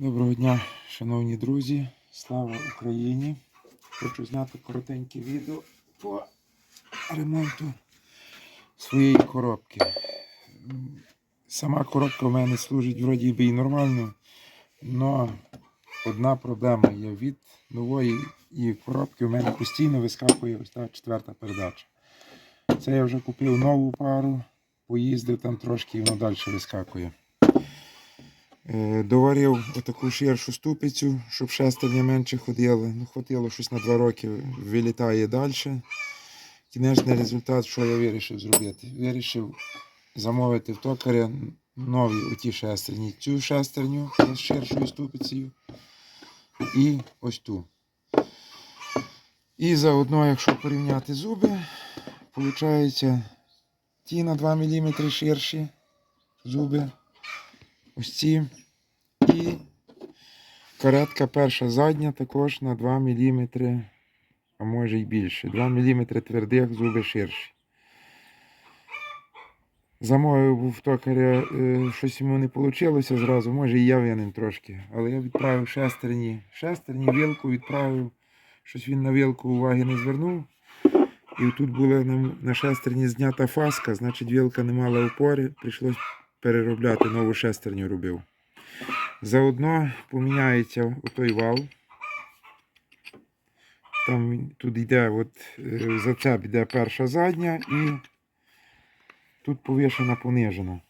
Доброго дня, шановні друзі. Слава Україні! Хочу зняти коротеньке відео по ремонту своєї коробки. Сама коробка в мене служить вроді би і нормально, але одна проблема є від нової і коробки в мене постійно вискакує ось та четверта передача. Це я вже купив нову пару, поїздив там трошки і воно далі вискакує. Е, Доварив отаку ширшу ступицю, щоб шестерня менше ходили. Ну, хватило щось на 2 роки, вилітає далі. Кінечний результат, що я вирішив зробити? Вирішив замовити в токаря нові оті шестерні. Цю шестерню з ширшою ступицею і ось ту. І заодно, якщо порівняти зуби, виходить ті на 2 мм ширші зуби ось ці. І каретка перша задня також на 2 мм, а може й більше. 2 мм твердих, зуби ширші. Замовив був токаря, е, щось йому не вийшло зразу, може і я винен трошки. Але я відправив шестерні. Шестерні, вилку відправив. Щось він на вилку уваги не звернув. І тут була на, на шестерні знята фаска, значить вилка не мала опори, прийшлось переробляти, нову шестерню робив. Заодно поміняється отой вал. Там тут йде от, е, зацеп йде перша задня і тут повішена понижена.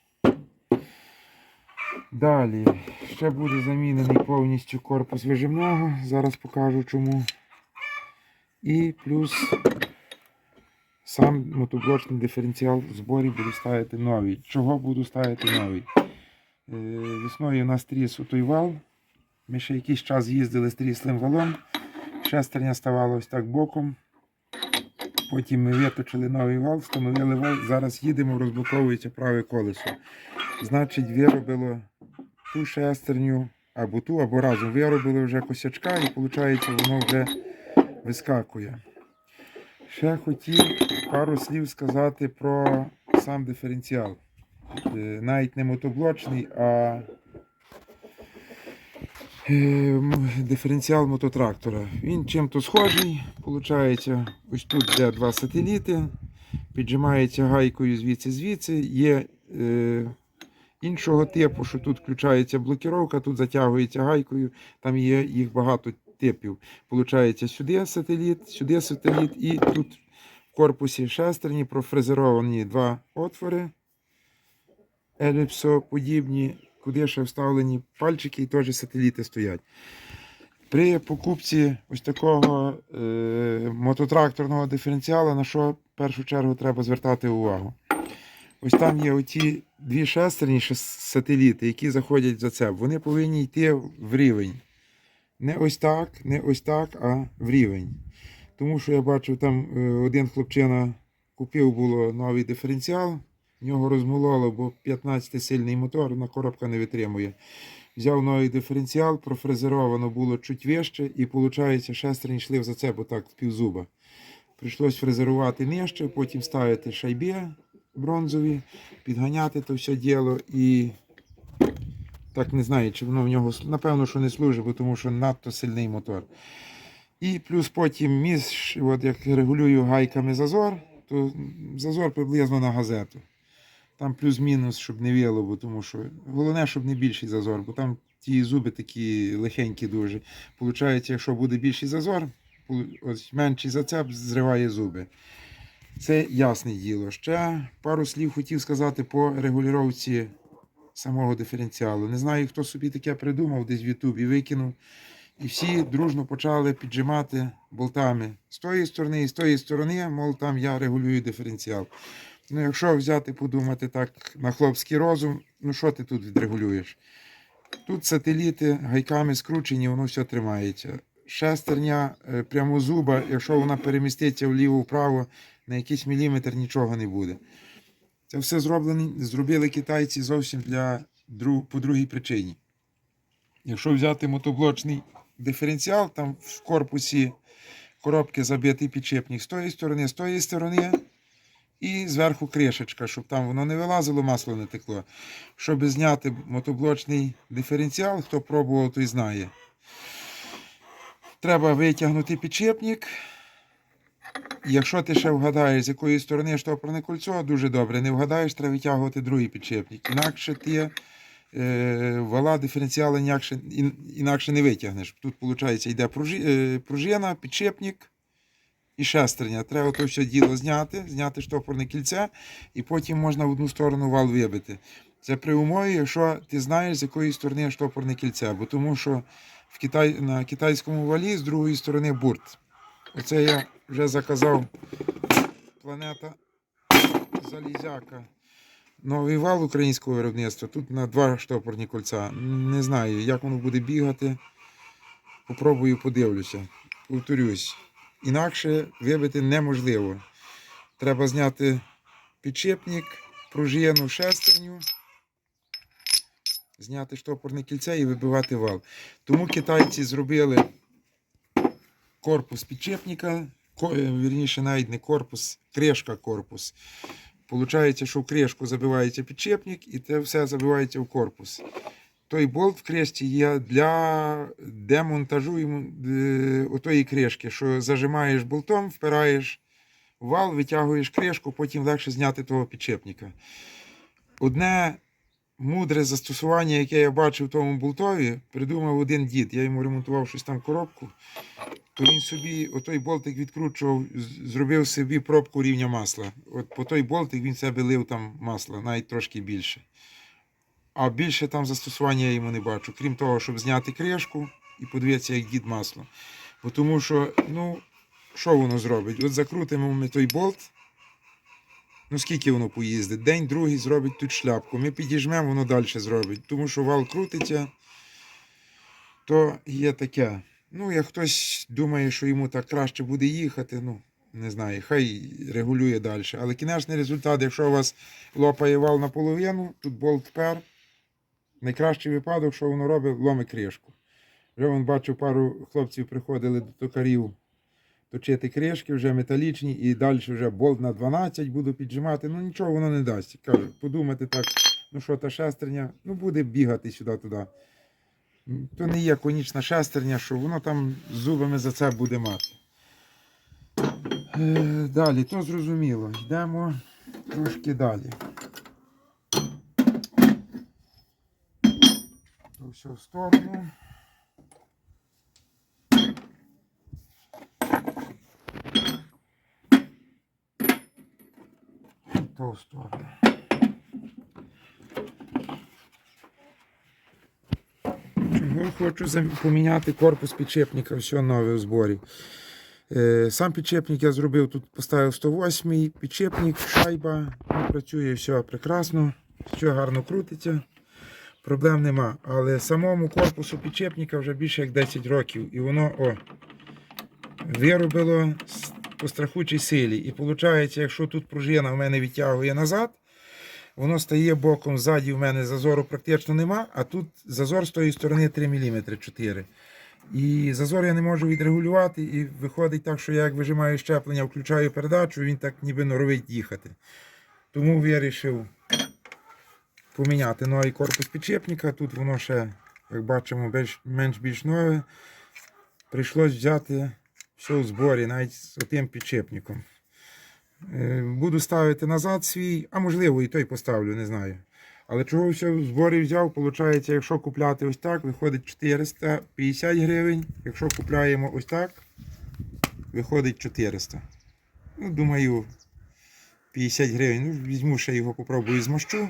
Далі ще буде замінений повністю корпус вижимного. Зараз покажу чому. І плюс сам мотоблочний диференціал в зборі буду ставити новий. Чого буду ставити новий? Е, Весною у нас тріс той вал. Ми ще якийсь час їздили з тріслим валом. Шестерня ставала ось так боком. Потім ми виточили новий вал, встановили вал. Зараз їдемо, розблоковується праве колесо. Значить, виробило ту шестерню або ту, або разом виробили вже косячка, і виходить, воно вже вискакує. Ще хотів пару слів сказати про сам диференціал. Е, Навіть не мотоблочний, а е, диференціал мототрактора. Він чим-то схожий. Получається, ось тут де два сателіти, піджимається гайкою звідси-звідси. Є е, іншого типу, що тут включається блокіровка, тут затягується гайкою, там є їх багато типів. Получається сюди сателіт, сюди сателіт, і тут в корпусі шестерні профрезеровані два отвори еліпсоподібні, куди ще вставлені пальчики і теж сателіти стоять. При покупці ось такого е, мототракторного диференціала, на що в першу чергу треба звертати увагу. Ось там є оті дві шестерні сателіти, які заходять за це. Вони повинні йти в рівень. Не ось так, не ось так, а в рівень. Тому що я бачив, там е, один хлопчина купив було новий диференціал, в нього розмололо, бо 15 сильний мотор, на коробка не витримує. Взяв новий диференціал, профрезеровано було чуть вище, і виходить, шестерні йшли за це, бо так в півзуба. Прийшлось фрезерувати нижче, потім ставити шайби бронзові, підганяти то все діло і так не знаю, чи воно в нього напевно, що не служить, бо тому що надто сильний мотор. І плюс потім між, от як регулюю гайками зазор, то зазор приблизно на газету. Там плюс-мінус, щоб не віло, бо тому що головне, щоб не більший зазор, бо там ті зуби такі легенькі дуже. Получається, якщо буде більший зазор, ось менший зацеп зриває зуби. Це ясне діло. Ще пару слів хотів сказати по регулювання самого диференціалу. Не знаю, хто собі таке придумав, десь в Ютубі викинув. І всі дружно почали піджимати болтами з тої сторони і з тої сторони, мов там я регулюю диференціал. Ну, якщо взяти, подумати так на хлопський розум, ну що ти тут відрегулюєш? Тут сателіти гайками скручені, воно все тримається. Шестерня е, прямозуба, якщо вона переміститься вліво-вправо, на якийсь міліметр нічого не буде. Це все зроблені, зробили китайці зовсім для, по другій причині. Якщо взяти мотоблочний диференціал, там в корпусі коробки забитий підшипник з тої сторони, з тої сторони, І зверху кришечка, щоб там воно не вилазило, масло не текло. Щоб зняти мотоблочний диференціал, хто пробував, той знає. Треба витягнути підшипник. Якщо ти ще вгадаєш, з якої сторони штопорне кольцо, дуже добре. Не вгадаєш, треба витягувати другий підшипник. Інакше ти е, вала диференціали інакше, інакше не витягнеш. Тут, виходить, йде е, пружина, підшипник і шестерня. Треба то все діло зняти, зняти штопорне кільце, і потім можна в одну сторону вал вибити. Це при умові, якщо ти знаєш, з якої сторони штопорне кільце. Бо тому що в Китай, на китайському валі з другої сторони бурт. Оце я вже заказав планета Залізяка. Новий вал українського виробництва. Тут на два штопорні кольця. Не знаю, як воно буде бігати. Попробую, подивлюся. Повторюсь. Інакше вибити неможливо. Треба зняти підшипник, пружину, шестерню, зняти штопорне кільце і вибивати вал. Тому китайці зробили корпус підшипника, е, вірніше, навіть не корпус, кришка корпус. Получається, що в кришку забивається підшипник і це все забивається в корпус. Той болт в кришці є для демонтажу е, отої кришки, що зажимаєш болтом, впираєш вал, витягуєш кришку, потім легше зняти того підшипника. Одне мудре застосування, яке я бачив в тому болтові, придумав один дід. Я йому ремонтував щось там коробку то він собі отой болтик відкручував, зробив собі пробку рівня масла. От по той болтик він себе лив там масло, навіть трошки більше. А більше там застосування я йому не бачу, крім того, щоб зняти кришку і подивитися, як дід масло. Бо тому що, ну, що воно зробить? От закрутимо ми той болт. Ну, скільки воно поїздить? День, другий зробить тут шляпку. Ми підіжмемо, воно далі зробить. Тому що вал крутиться, то є таке. Ну, як хтось думає, що йому так краще буде їхати, ну, не знаю, хай регулює далі. Але кінечний результат, якщо у вас лопає вал наполовину, тут болт пер. Найкращий випадок, що воно робить, ломить кришку. Вже вон бачу, пару хлопців приходили до токарів точити кришки, вже металічні, і далі вже болт на 12 буду піджимати. Ну нічого воно не дасть. Кажу, подумати так, ну що та шестерня, ну буде бігати сюди-туди. То не є конічна шестерня, що воно там зубами за це буде мати. Е, Далі, то зрозуміло. Йдемо трошки далі. То все в сторону. То сторону. Чого хочу поміняти корпус підшипника, все нове в зборі. Е, Сам підшипник я зробив, тут поставив 108 підшипник, шайба, ну, працює все прекрасно, все гарно крутиться, проблем нема. Але самому корпусу підшипника вже більше як 10 років. І воно о, виробило по страхучій силі. І виходить, якщо тут пружина в мене відтягує назад, воно стає боком, ззаді в мене зазору практично нема, а тут зазор з тої сторони 3 мм 4 І зазор я не можу відрегулювати, і виходить так, що я як вижимаю щеплення, включаю передачу, він так ніби норовить їхати. Тому вирішив поміняти новий корпус підшипника. Тут воно ще, як бачимо, менш-більш нове. Прийшлось взяти все в зборі, навіть з тим підшипником. Е, Буду ставити назад свій, а можливо і той поставлю, не знаю. Але чого все в зборі взяв, виходить, якщо купляти ось так, виходить 450 гривень. Якщо купляємо ось так, виходить 400. Ну, думаю, 50 гривень. Ну, візьму ще його, попробую змащу.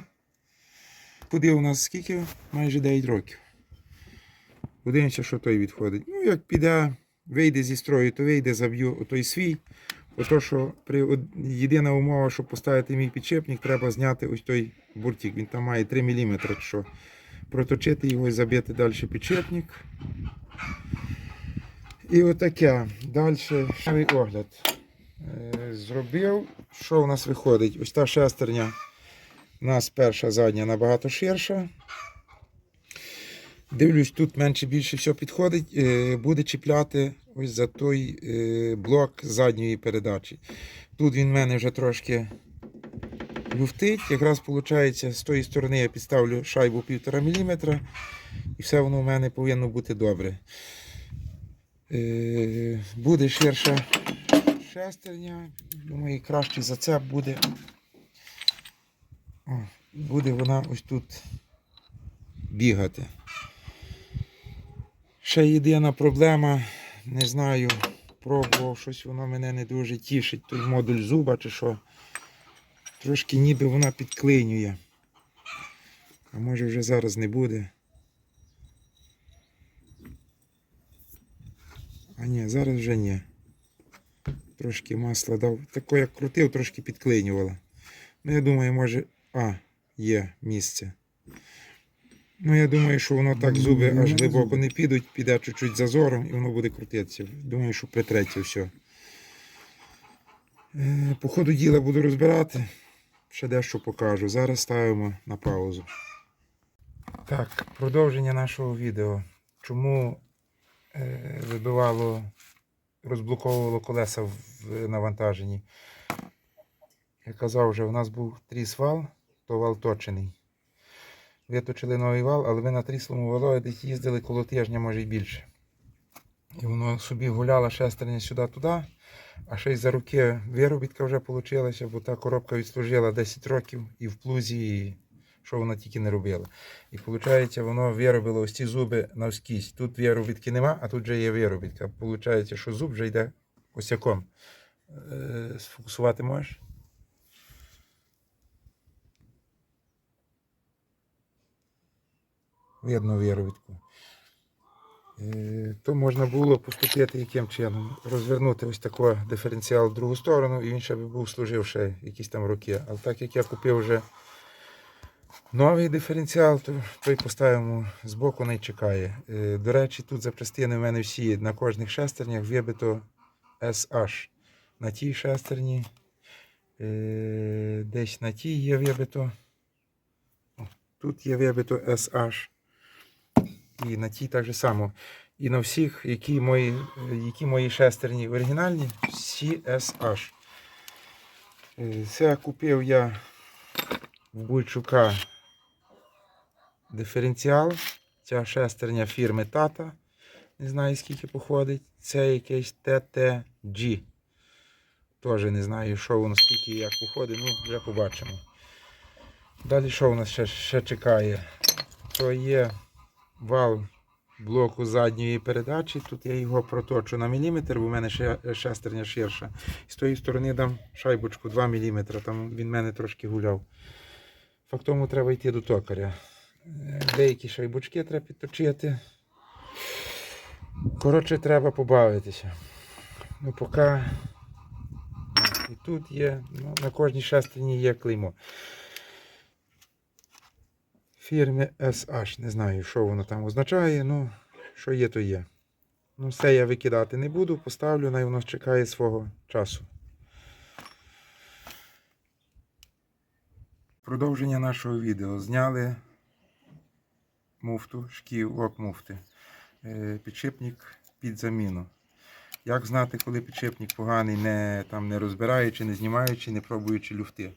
Куди у нас скільки? Майже 9 років. Подивимося, що той відходить. Ну, як піде, вийде зі строю, то вийде, заб'ю той свій. Ото, що при єдина умова, щоб поставити мій підшипник, треба зняти ось той буртик. Він там має 3 мм. Що проточити його і забити далі підшипник. І отаке. Далі огляд. Е, Зробив. Що у нас виходить? Ось та шестерня. У нас перша задня набагато ширша. Дивлюсь, тут менше більше все підходить. Е, Буде чіпляти ось за той е, блок задньої передачі. Тут він в мене вже трошки люфтить. Якраз виходить, з тої сторони я підставлю шайбу 1,5 мм і все воно у мене повинно бути добре. Е, буде ширша шестерня. Думаю, краще за це буде. Буде вона ось тут бігати. Ще єдина проблема, не знаю, пробував, щось воно мене не дуже тішить. Той модуль зуба чи що. Трошки ніби вона підклинює. А може вже зараз не буде. А ні, зараз вже ні. Трошки масла дав. Тако як крутив, трошки підклинювала. Ну, я думаю, може. А, є місце. Ну, я думаю, що воно так зуби аж глибоко не підуть, піде чуть-чуть зазором і воно буде крутитися. Думаю, що притреться все. По ходу діла буду розбирати. Ще дещо покажу. Зараз ставимо на паузу. Так, продовження нашого відео. Чому е, вибивало, розблоковувало колеса в навантаженні? Я казав вже, у нас був тріс вал, вал точений. Виточили новий вал, але ви на тріслому вало десь їздили коло тижня, може й більше. І воно собі гуляло шестерня сюди-туди, а ще й за руки виробітка вже вийшла, бо та коробка відслужила 10 років і в плузі, і що вона тільки не робила. І виходить, воно виробило ось ці зуби навскізь. Тут виробітки нема, а тут вже є виробітка. Виходить, що зуб вже йде ось яком. Е, Сфокусувати можеш? Видно виробітку. Е, То можна було поступити яким чином? Розвернути ось такий диференціал в другу сторону, і він ще би був служив ще якісь там роки. Але так як я купив вже новий диференціал, то той поставимо збоку не чекає. Е, До речі, тут запчастини в мене всі на кожних шестернях вибито SH. На тій шестерні, е, десь на тій є вибито. Тут є вибито SH. І на тій так же само. І на всіх, які мої, е, які мої шестерні оригінальні, всі SH. Е, Це купив я в Буйчука диференціал. Ця шестерня фірми Tata. Не знаю скільки походить. Це якийсь TTG. Теж не знаю, що воно скільки і як походить, ну вже побачимо. Далі що у нас ще, ще чекає? То є вал блоку задньої передачі. Тут я його проточу на міліметр, бо в мене ще шестерня ширша. І з тої сторони дам шайбочку 2 мм, там він в мене трошки гуляв. Факт тому треба йти до токаря. Деякі шайбочки треба підточити. Коротше, треба побавитися. Ну, поки і тут є, ну, на кожній шестерні є клеймо. Фірми SH. Не знаю, що воно там означає, ну, що є, то є. Ну, все я викидати не буду, поставлю, най воно чекає свого часу. Продовження нашого відео. Зняли муфту, шків, лок муфти. Е, Підшипник під заміну. Як знати, коли підшипник поганий, не, там, не розбираючи, не знімаючи, не пробуючи люфти.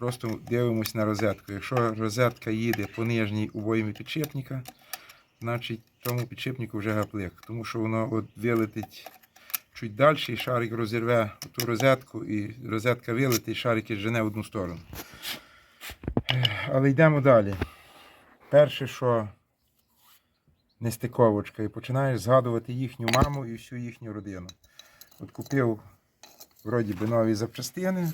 Просто дивимось на розетку. Якщо розетка їде по нижній обоймі підшипника, значить тому підшипнику вже гаплик. Тому що воно от вилетить чуть далі, і шарик розірве ту розетку, і розетка вилетить, і шарик жене в одну сторону. Але йдемо далі. Перше, що нестиковочка, і починаєш згадувати їхню маму і всю їхню родину. От купив вроді би нові запчастини.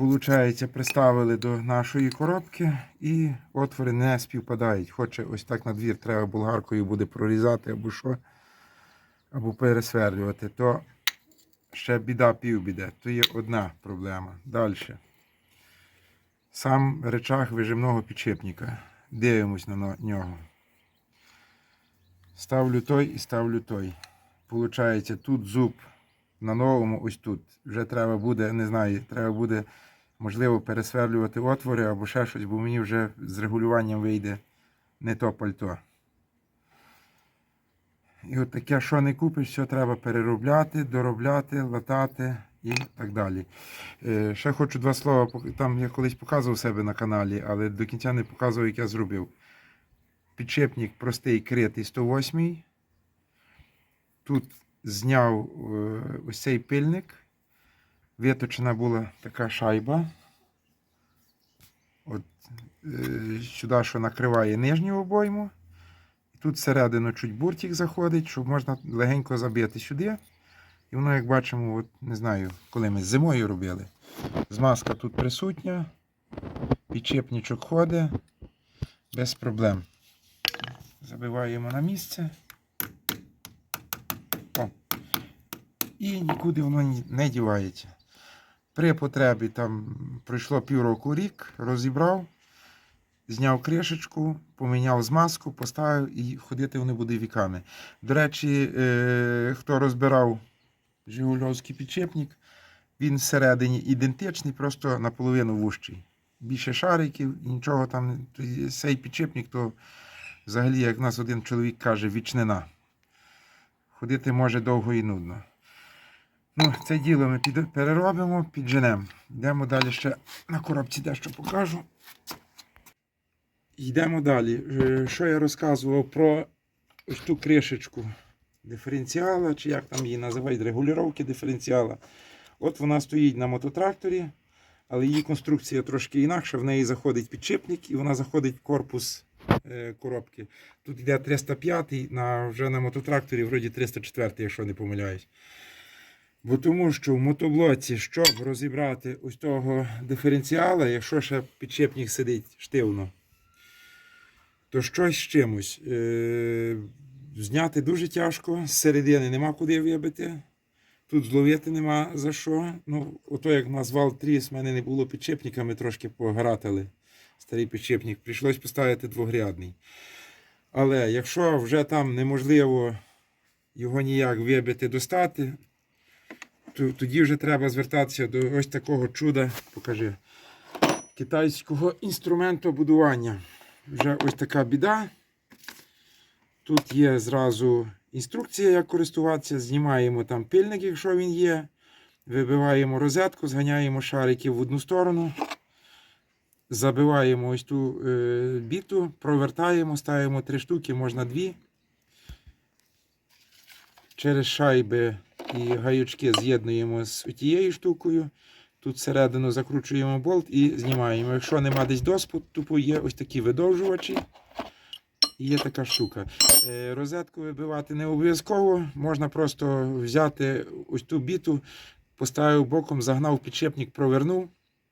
Получається, приставили до нашої коробки і отвори не співпадають. Хоче ось так на двір треба болгаркою буде прорізати або що, або пересверлювати. То ще біда півбіде. То є одна проблема. Далі. Сам речах вижимного підшипника. Дивимось на нього. Ставлю той і ставлю той. Получається, тут зуб на новому, ось тут. Вже треба буде, не знаю, треба буде, можливо, пересверлювати отвори або ще щось, бо мені вже з регулюванням вийде не то пальто. І от таке, що не купиш, все треба переробляти, доробляти, латати і так далі. Е, Ще хочу два слова. Там я колись показував себе на каналі, але до кінця не показував, як я зробив. Підшипник простий критий 108. Тут зняв е, ось цей пильник. Виточена була така шайба. От, е, сюди, що накриває нижню обойму. Тут всередину чуть буртик заходить, щоб можна легенько забити сюди. І воно, як бачимо, от, не знаю, коли ми зимою робили. Змазка тут присутня, підчепничок ходить без проблем. Забиваємо на місце. О. І нікуди воно не дівається. При потребі там пройшло півроку рік, розібрав, зняв кришечку, поміняв змазку, поставив і ходити вони буде віками. До речі, е, хто розбирав Жигульовський підшипник, він всередині ідентичний, просто наполовину вужчий. Більше шариків нічого там. Цей підшипник, то взагалі, як в нас один чоловік каже, вічнина. Ходити може довго і нудно. Ну, це діло ми під, переробимо, підженемо. Йдемо далі ще на коробці дещо покажу. Йдемо далі. Е, Що я розказував про ось ту кришечку диференціала, чи як там її називають, регулювання диференціала. От вона стоїть на мототракторі, але її конструкція трошки інакша. В неї заходить підшипник і вона заходить в корпус е, коробки. Тут йде 305, на, вже на мототракторі вроді 304, якщо не помиляюсь. Бо тому що в мотоблоці, щоб розібрати ось того диференціала, якщо ще підшипник сидить штивно, то щось з чимось. Е, зняти дуже тяжко, з середини нема куди вибити. Тут зловити нема за що. Ну, ото як назвав тріс, в мене не було підшипника, ми трошки погратили. Старий підшипник. Прийшлось поставити двогрядний. Але якщо вже там неможливо його ніяк вибити, достати, тоді вже треба звертатися до ось такого чуда, покажи, китайського інструменту будування. Вже ось така біда. Тут є зразу інструкція, як користуватися. Знімаємо там пильник, якщо він є. Вибиваємо розетку, зганяємо шарики в одну сторону. Забиваємо ось ту е, біту, провертаємо, ставимо три штуки, можна дві. Через шайби і гаючки з'єднуємо з тією штукою. Тут всередину закручуємо болт і знімаємо. Якщо нема десь доступу, є ось такі видовжувачі. І є така штука. Е, Розетку вибивати не обов'язково. Можна просто взяти ось ту біту, поставив боком, загнав підшипник, провернув.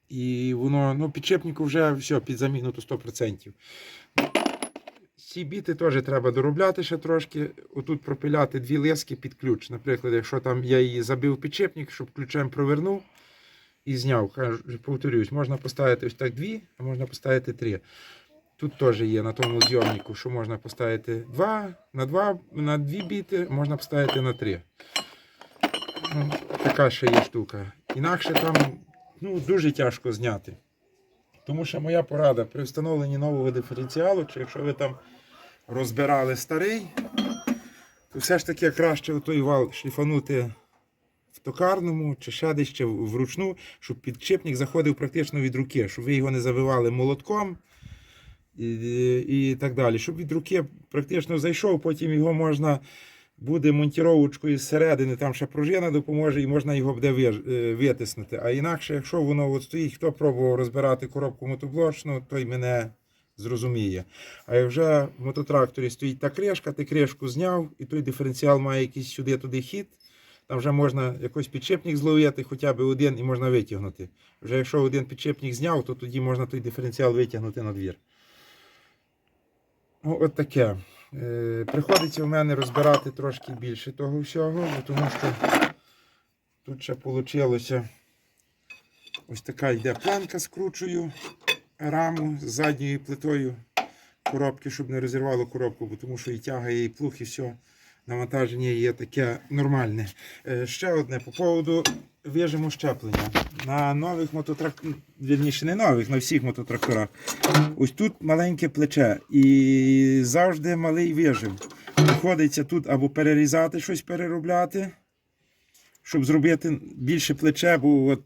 І воно, ну, підшипнику вже все, під заміну то 100%. Ці біти теж треба доробляти ще трошки. Отут пропиляти дві лески під ключ. Наприклад, якщо там я її забив в підшипник, щоб ключем провернув і зняв. Повторюсь, можна поставити ось так дві, а можна поставити три. Тут теж є на тому зйомнику, що можна поставити два, на два, на дві біти, можна поставити на три. Ну, така ще є штука. Інакше там ну, дуже тяжко зняти. Тому що моя порада при встановленні нового диференціалу, чи якщо ви там розбирали старий, то все ж таки краще той вал шліфанути в токарному чи ще десь ще вручну, щоб підчепник заходив практично від руки, щоб ви його не завивали молотком і, і так далі. Щоб від руки практично зайшов, потім його можна буде монтіровочкою зсередини, там ще пружина допоможе і можна його буде е, витиснути. А інакше, якщо воно от стоїть, хто пробував розбирати коробку мотоблочну, той мене зрозуміє. А як вже в мототракторі стоїть та кришка, ти кришку зняв, і той диференціал має якийсь сюди-туди хід. Там вже можна якийсь підшипник зловити, хоча б один, і можна витягнути. Вже якщо один підшипник зняв, то тоді можна той диференціал витягнути на двір. Ну, от таке. Е, приходиться в мене розбирати трошки більше того всього, тому що тут ще вийшло ось така йде планка, скручую раму з задньою плитою коробки, щоб не розірвало коробку, бо тому що і тягає, і плуг, і все. Навантаження є таке нормальне. Е, ще одне по поводу вижиму щеплення. На нових мототракторах, вірніше не нових, на всіх мототракторах. Ось тут маленьке плече і завжди малий вижим. Приходиться тут або перерізати щось переробляти, щоб зробити більше плече, бо от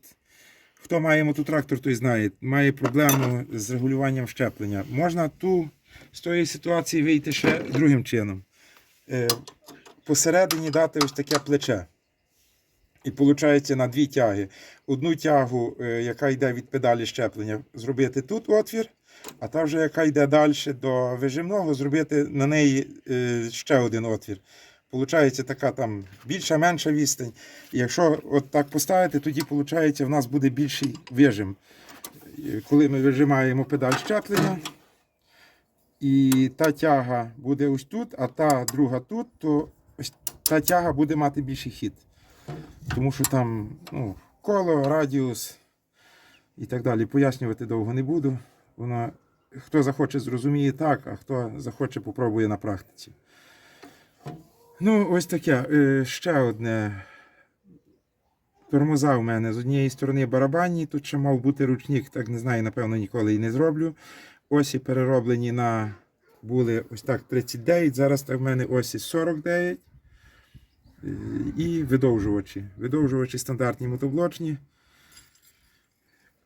хто має мототрактор, той знає, має проблему з регулюванням щеплення. Можна ту з тої ситуації вийти ще другим чином. Е, посередині дати ось таке плече. І виходить на дві тяги. Одну тягу, е, яка йде від педалі щеплення, зробити тут отвір, а та вже, яка йде далі до вижимного, зробити на неї е, ще один отвір. Получається така там більша, менша відстань. І якщо от так поставити, тоді виходить, в нас буде більший вижим. Коли ми вижимаємо педаль щеплення, і та тяга буде ось тут, а та друга тут, то ось та тяга буде мати більший хід. Тому що там ну, коло, радіус і так далі. Пояснювати довго не буду. Воно, хто захоче, зрозуміє так, а хто захоче, попробує на практиці. Ну, ось таке. Е, Ще одне. Тормоза в мене з однієї сторони барабанні, тут ще мав бути ручник, так не знаю, напевно, ніколи і не зроблю. Осі перероблені на були ось так 39, зараз так в мене осі 49. Е, І видовжувачі. Видовжувачі стандартні мотоблочні.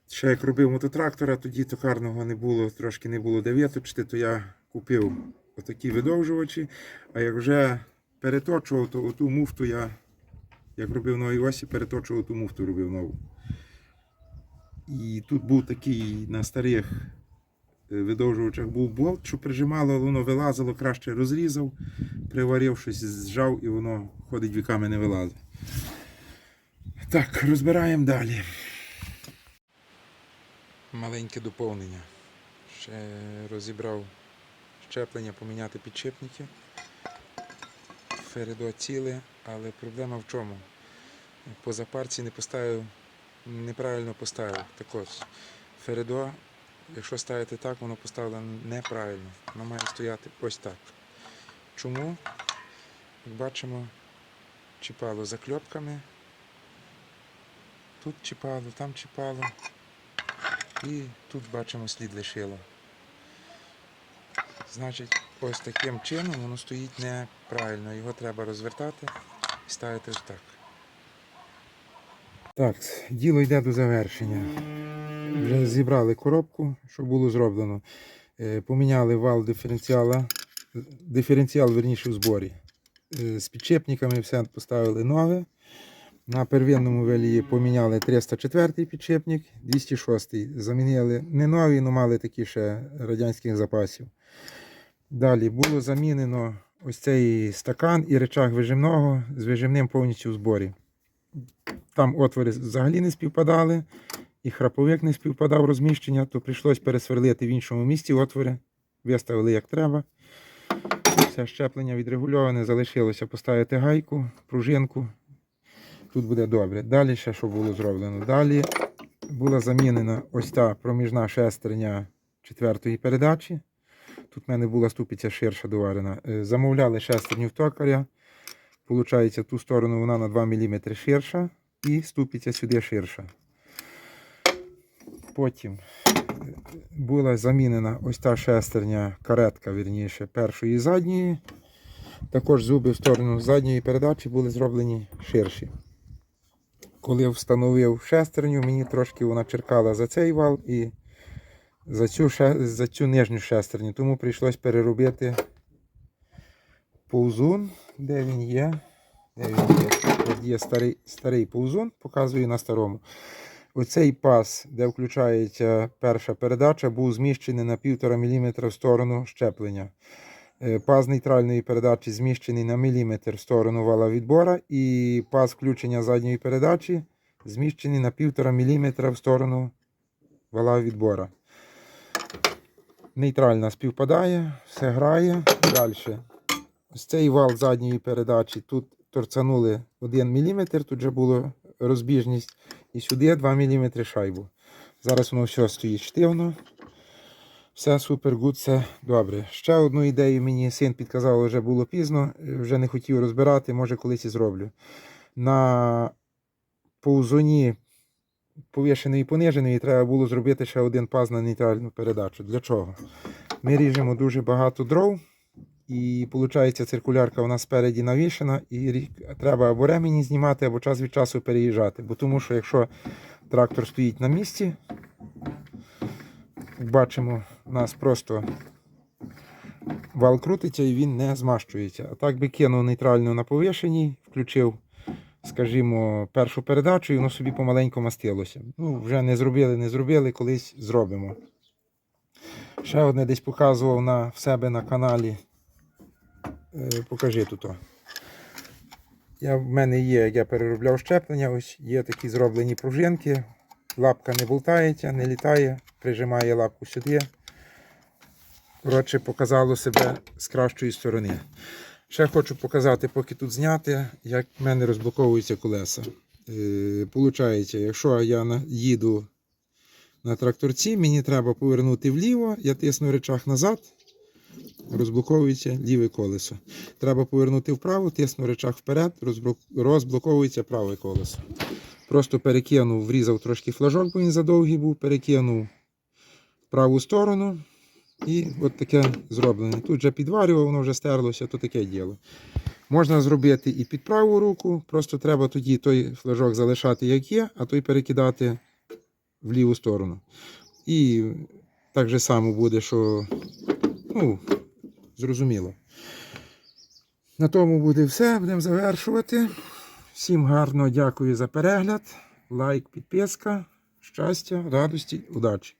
Ще як робив мототрактора, тоді токарного не було, трошки не було дев'яточки, то я купив отакі видовжувачі. А як вже переточував, то оту муфту я, як робив нові осі, переточував ту муфту робив нову. І тут був такий на старих е, видовжувачах був болт, що прижимало, воно вилазило, краще розрізав, приварив щось, зжав і воно ходить віками не вилазить. Так, розбираємо далі. Маленьке доповнення. Ще розібрав щеплення, поміняти підшипники. Феридо ціле, але проблема в чому? По запарці не поставив, неправильно поставив. Так ось, Феридо, якщо ставити так, воно поставлено неправильно. Воно має стояти ось так. Чому? Як бачимо, чіпало закльопками. Тут чіпало, там чіпало. І тут бачимо слід лишило. Значить, ось таким чином воно стоїть неправильно. Його треба розвертати і ставити ось так. Так, діло йде до завершення. Вже зібрали коробку, що було зроблено. Е, Поміняли вал диференціала. Диференціал, верніше, в зборі. Е, З підшипниками все поставили нове. На первинному велії поміняли 304 підшипник, 206 замінили не нові, але мали такі ще радянських запасів. Далі було замінено ось цей стакан і речах вижимного з вижимним повністю в зборі. Там отвори взагалі не співпадали, і храповик не співпадав розміщення, то прийшлось пересверлити в іншому місці отвори, виставили як треба. Все щеплення відрегульоване, залишилося поставити гайку, пружинку. Тут буде добре. Далі ще що було зроблено? Далі була замінена ось та проміжна шестерня четвертої передачі. Тут в мене була ступиця ширша доварена. Е, Замовляли шестерню в токаря. Получається, ту сторону вона на 2 мм ширша і ступиця сюди ширша. Потім е, була замінена ось та шестерня, каретка, вірніше, першої і задньої. Також зуби в сторону задньої передачі були зроблені ширші. Коли я встановив шестерню, мені трошки вона черкала за цей вал і за цю, за цю нижню шестерню. Тому прийшлось переробити повзун, де він є. Де він є? От є старий, старий повзун, показую на старому. Оцей пас, де включається перша передача, був зміщений на 1,5 мм в сторону щеплення. Е, Паз нейтральної передачі зміщений на міліметр в сторону вала відбора, і паз включення задньої передачі зміщений на 1,5 мм в сторону вала відбора. Нейтральна співпадає, все грає. Далі. Ось цей вал задньої передачі тут торцанули 1 мм, тут вже була розбіжність, і сюди 2 мм шайбу. Зараз воно все стоїть штивно. Все супер, гуд, все добре. Ще одну ідею мені син підказав, вже було пізно, вже не хотів розбирати, може колись і зроблю. На повзуні повішеної і пониженої треба було зробити ще один паз на нейтральну передачу. Для чого? Ми ріжемо дуже багато дров І виходить, циркулярка у нас спереді навішена, і треба або ремені знімати, або час від часу переїжджати. Бо тому що якщо трактор стоїть на місці, бачимо, у нас просто вал крутиться і він не змащується. А так би кинув нейтральну на повишенні, включив, скажімо, першу передачу, і воно собі помаленьку мастилося. Ну, вже не зробили, не зробили, колись зробимо. Ще одне десь показував на в себе на каналі. Е, покажи тут. Я, в мене є, як я переробляв щеплення, ось є такі зроблені пружинки. Лапка не болтається, не літає, прижимає лапку сюди. Коротше, показало себе з кращої сторони. Ще хочу показати, поки тут зняти, як в мене розблоковуються колеса. Е, Получається, якщо я їду на тракторці, мені треба повернути вліво, я тисну речах назад, розблоковується ліве колесо. Треба повернути вправо, тисну речах вперед, розблоковується праве колесо. Просто перекинув, врізав трошки флажок, бо він задовгий був, перекинув в праву сторону. І от таке зроблене. Тут вже підварював, воно вже стерлося, то таке діло. Можна зробити і під праву руку, просто треба тоді той флажок залишати як є, а той перекидати в ліву сторону. І так же само буде, що ну, зрозуміло. На тому буде все. Будемо завершувати. Всім гарно дякую за перегляд. Лайк, підписка, щастя, радості, удачі.